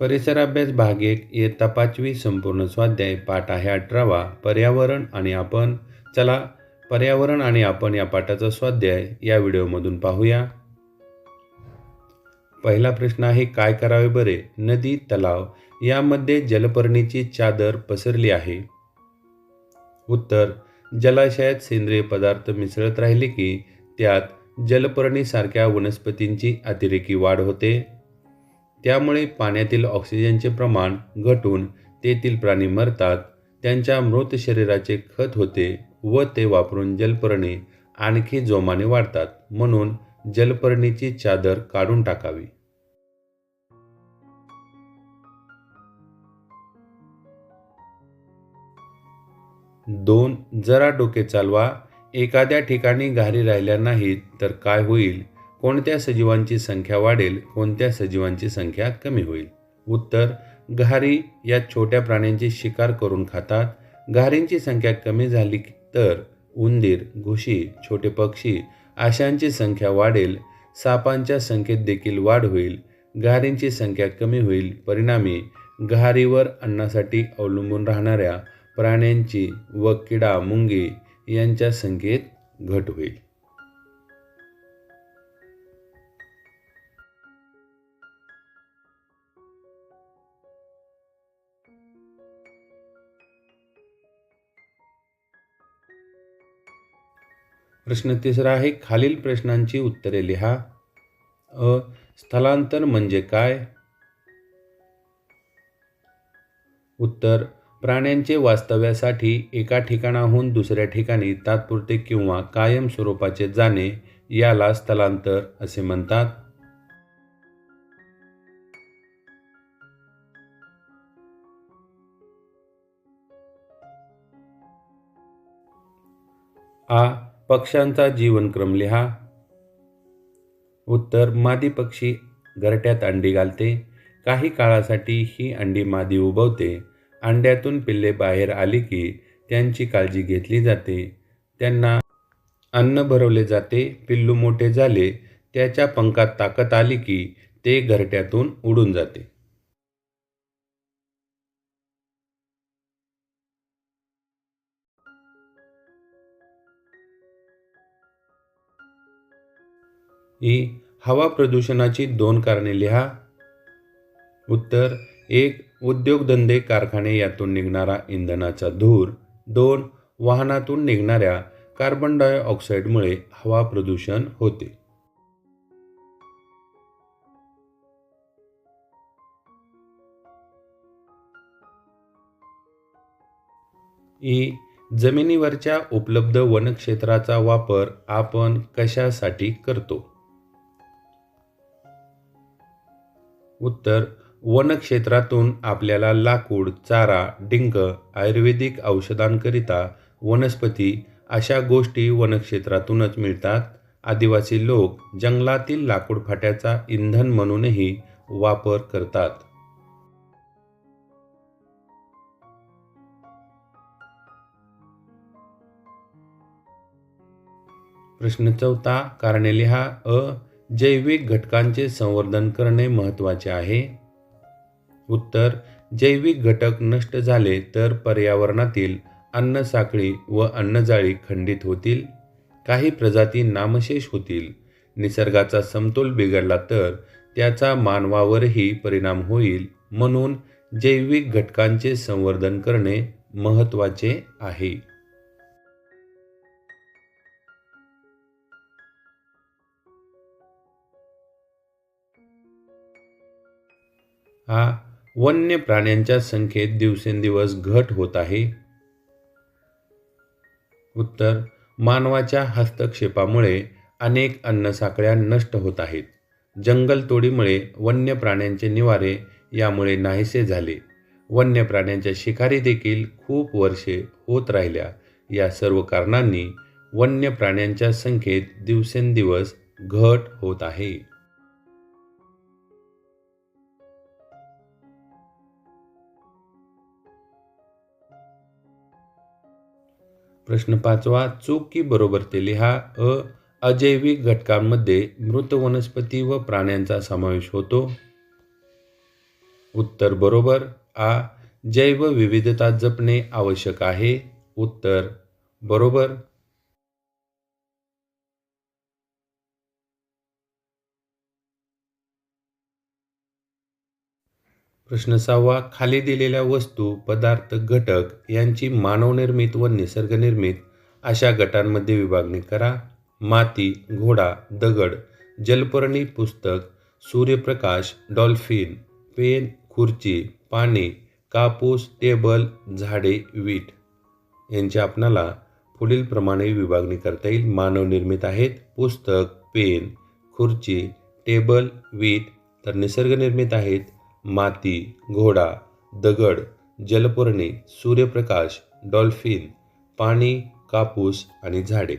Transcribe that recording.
परिसराभ्यास भाग एक इयत्ता पाचवी संपूर्ण स्वाध्याय पाठ आहे अठरावा पर्यावरण आणि आपण चला पर्यावरण आणि आपण या पाठाचा स्वाध्याय या व्हिडिओमधून पाहूया. पहिला प्रश्न आहे काय करावे बरे? नदी तलाव यामध्ये जलपर्णीची चादर पसरली आहे. उत्तर जलाशयात सेंद्रिय पदार्थ मिसळत राहिले की त्यात जलपर्णीसारख्या वनस्पतींची अतिरेकी वाढ होते. त्यामुळे पाण्यातील ऑक्सिजनचे प्रमाण घटून तेथील प्राणी मरतात त्यांच्या मृत शरीराचे खत होते व ते वापरून जलपर्णी आणखी जोमाने वाढतात म्हणून जलपर्णीची चादर काढून टाकावी. दोन जरा डोके चालवा. एखाद्या ठिकाणी घारी राहिल्या नाहीत तर काय होईल? कोणत्या सजीवांची संख्या वाढेल कोणत्या सजीवांची संख्या कमी होईल? उत्तर घारी या छोट्या प्राण्यांची शिकार करून खातात. घारींची संख्या कमी झाली तर उंदीर घुशी छोटे पक्षी आशांची संख्या वाढेल. सापांच्या संख्येत देखील वाढ होईल. घारींची संख्या कमी होईल. परिणामी घारीवर अन्नासाठी अवलंबून राहणाऱ्या प्राण्यांची व किडा मुंगी यांच्या संख्येत घट होईल. प्रश्न तिसरा आहे खालील प्रश्नांची उत्तरे लिहा. अ स्थलांतर म्हणजे काय? उत्तर प्राण्यांचे वास्तव्यासाठी एका ठिकाणाहून दुसऱ्या ठिकाणी तात्पुरते किंवा कायम स्वरूपाचे जाणे याला स्थलांतर असे म्हणतात. आ पक्ष्यांचा जीवनक्रम लिहा. उत्तर मादी पक्षी घरट्यात अंडी घालते. काही काळासाठी ही अंडी मादी उबवते अंड्यातून पिल्ले बाहेर आली की त्यांची काळजी घेतली जाते. त्यांना अन्न भरवले जाते. पिल्लू मोठे झाले त्याच्या पंखात ताकद आली की ते घरट्यातून उडून जाते. ई हवा प्रदूषणाची दोन कारणे लिहा. उत्तर एक उद्योगधंदे कारखाने यातून निघणारा इंधनाचा धूर. दोन वाहनातून निघणाऱ्या कार्बन डायऑक्साईडमुळे हवा प्रदूषण होते. ई जमिनीवरच्या उपलब्ध वनक्षेत्राचा वापर आपण कशासाठी करतो? उत्तर वनक्षेत्रातून आपल्याला लाकूड चारा डिंक आयुर्वेदिक औषधांकरिता वनस्पती अशा गोष्टी वनक्षेत्रातूनच मिळतात. आदिवासी लोक जंगलातील लाकूड फाट्याचा इंधन म्हणूनही वापर करतात. प्रश्न चौथा कारणे लिहा अ जैविक घटकांचे संवर्धन करणे महत्त्वाचे आहे. उत्तर जैविक घटक नष्ट झाले तर पर्यावरणातील अन्नसाखळी व अन्नजाळी खंडित होतील. काही प्रजाती नामशेष होतील. निसर्गाचा समतोल बिघडला तर त्याचा मानवावरही परिणाम होईल. म्हणून जैविक घटकांचे संवर्धन करणे महत्त्वाचे आहे. हा वन्य प्राण्यांच्या संख्येत दिवसेंदिवस घट होत आहे. उत्तर मानवाच्या हस्तक्षेपामुळे अनेक अन्नसाखळ्या नष्ट होत आहेत. जंगलतोडीमुळे वन्य प्राण्यांचे निवारे यामुळे नाहीसे झाले. वन्य प्राण्यांच्या शिकारी देखील खूप वर्षे होत राहिल्या. या सर्व कारणांनी वन्य प्राण्यांच्या संख्येत दिवसेंदिवस घट होत आहे. प्रश्न पाचवा चूक की बरोबर ते लिहा. अ अजैविक घटकांमध्ये मृत वनस्पती व प्राण्यांचा समावेश होतो. उत्तर बरोबर. आ जैवविविधता जपणे आवश्यक आहे. उत्तर बरोबर. प्रश्न सहावा खाली दिलेल्या वस्तू पदार्थ घटक यांची मानवनिर्मित व निसर्गनिर्मित अशा गटांमध्ये विभागणी करा. माती घोडा दगड जलपर्णी पुस्तक सूर्यप्रकाश डॉल्फिन पेन खुर्ची पाणी कापूस टेबल झाडे वीट यांची आपणाला पुढीलप्रमाणे विभागणी करता येईल. मानवनिर्मित आहेत पुस्तक पेन खुर्ची टेबल वीट तर निसर्गनिर्मित आहेत माती घोडा दगड जलपर्णी सूर्यप्रकाश डॉल्फिन पाणी कापूस आणि झाडे.